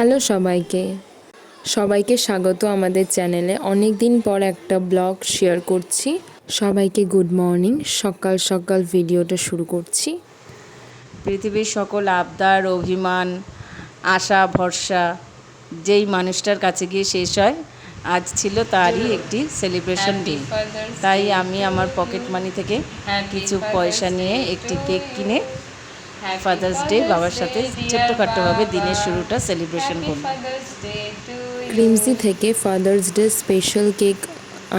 Hello সবাইকে। সবাইকে স্বাগত আমাদের চ্যানেলে। অনেক দিন পর একটা ব্লগ শেয়ার করছি। সবাইকে গুড মর্নিং। সকাল সকাল ভিডিওটা শুরু করছি। পৃথিবীর সকল আবদার অভিমান আশা ভরসা যেই মানুষটার কাছে গিয়ে শেষ হয় আজ ছিল তারই একটি সেলিব্রেশন ডে তাই আমি আমার পকেট মানি থেকে কিছু পয়সা নিয়ে একটি কেক কিনে ফাদার্স ডে বাবার সাথে ছোট্টখাট্টভাবে দিনের শুরুটা সেলিব্রেশন করব ক্রিমসি থেকে ফাদার্স ডে স্পেশাল কেক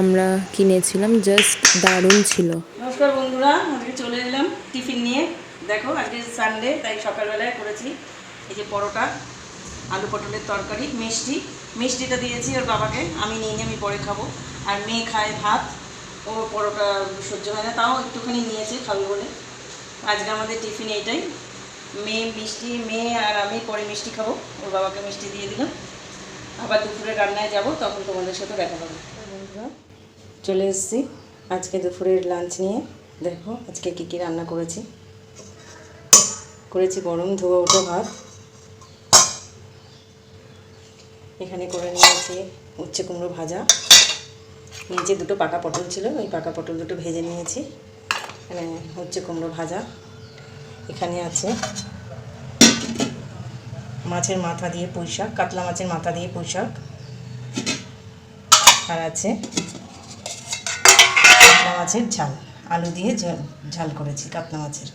আমরা কিনেছিলাম জাস্ট দারুণ ছিল। নমস্কার বন্ধুরা আজকে চলে এলাম টিফিন নিয়ে। দেখো আজকে সানডে তাই সকালবেলায় করেছি। এই যে পরোটা আলু পটলের তরকারি মিষ্টি। মিষ্টিটা দিয়েছি ওর বাবাকে। আমি নিয়ে নিয়ে আমি পরে খাব। আর মেয়ে খায় ভাত। ও পরোটা সহ্য হয় না তাও একটুখানি নিয়েছে খাবে বলে। আজকে আমাদের টিফিন এইটাই। মেয়ে মিষ্টি, মেয়ে আর আমি পরে মিষ্টি খাব। ওর বাবাকে মিষ্টি দিয়ে দিলাম। আবার দুপুরে রান্নায় যাব, তখন তোমাদের সাথে দেখা হবে। চলে এসেছি আজকে দুপুরের লাঞ্চ নিয়ে। দেখো আজকে কী কী রান্না করেছি। করেছি গরম ধোয়া ওঠো ভাত। এখানে করে নিয়েছি উচ্ছে কুমড়ো ভাজা। নিচে দুটো পাকা পটল ছিল, ওই পাকা পটল দুটো ভেজে নিয়েছি। এখানে হচ্ছে কুমড়ো ভাজা। এখানে আছে মাছের মাথা দিয়ে পুঁই শাক, কাতলা মাছের মাথা দিয়ে পুঁই শাক। আর আছে কাতলা মাছের ঝাল, আলু দিয়ে ঝাল ঝাল করেছি কাতলা মাছের।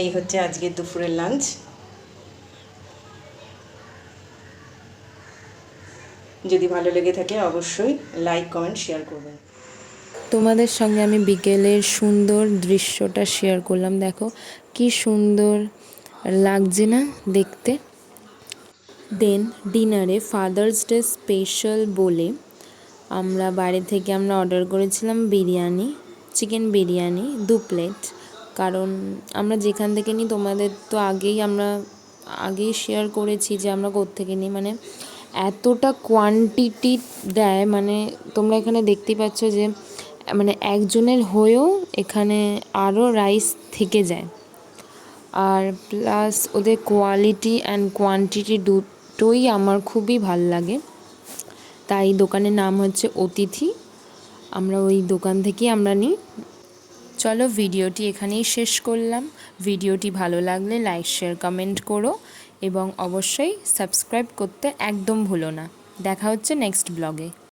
এই হচ্ছে আজকের দুপুরের লাঞ্চ। যদি ভালো লেগে থাকে অবশ্যই লাইক, কমেন্ট, শেয়ার করবেন। তোমাদের সঙ্গে আমি বিকেলের সুন্দর দৃশ্যটা শেয়ার করলাম, দেখো। কি সুন্দর লাগছে না দেখতে? দেন ডিনারে ফাদার্স ডে স্পেশাল বলে আমরা বাড়ি থেকে আমরা অর্ডার করেছিলাম বিরিয়ানি চিকেন বিরিয়ানি, দু প্লেট কারণ আমরা যেখান থেকে নিই, তোমাদের তো আগেই আমরা, আগেই শেয়ার করেছি যে আমরা কোত্থেকে নিই। মানে এতটা কোয়ান্টিটি দেয় মানে তোমরা এখানে দেখতেই পাচ্ছ যে মানে একজনের হয়েও এখানে আরও রাইস থেকে যায়। আর প্লাস ওদের কোয়ালিটি অ্যান্ড কোয়ান্টিটি দুটোই আমার খুবই ভালো লাগে। তাই দোকানের নাম হচ্ছে অতিথি। আমরা ওই দোকান থেকেই আমরা নিই। চলো ভিডিওটি এখানেই শেষ করলাম। ভিডিওটি ভালো লাগলে লাইক শেয়ার কমেন্ট করো এবং অবশ্যই সাবস্ক্রাইব করতে একদম ভুলো না। দেখা হচ্ছে নেক্সট ব্লগে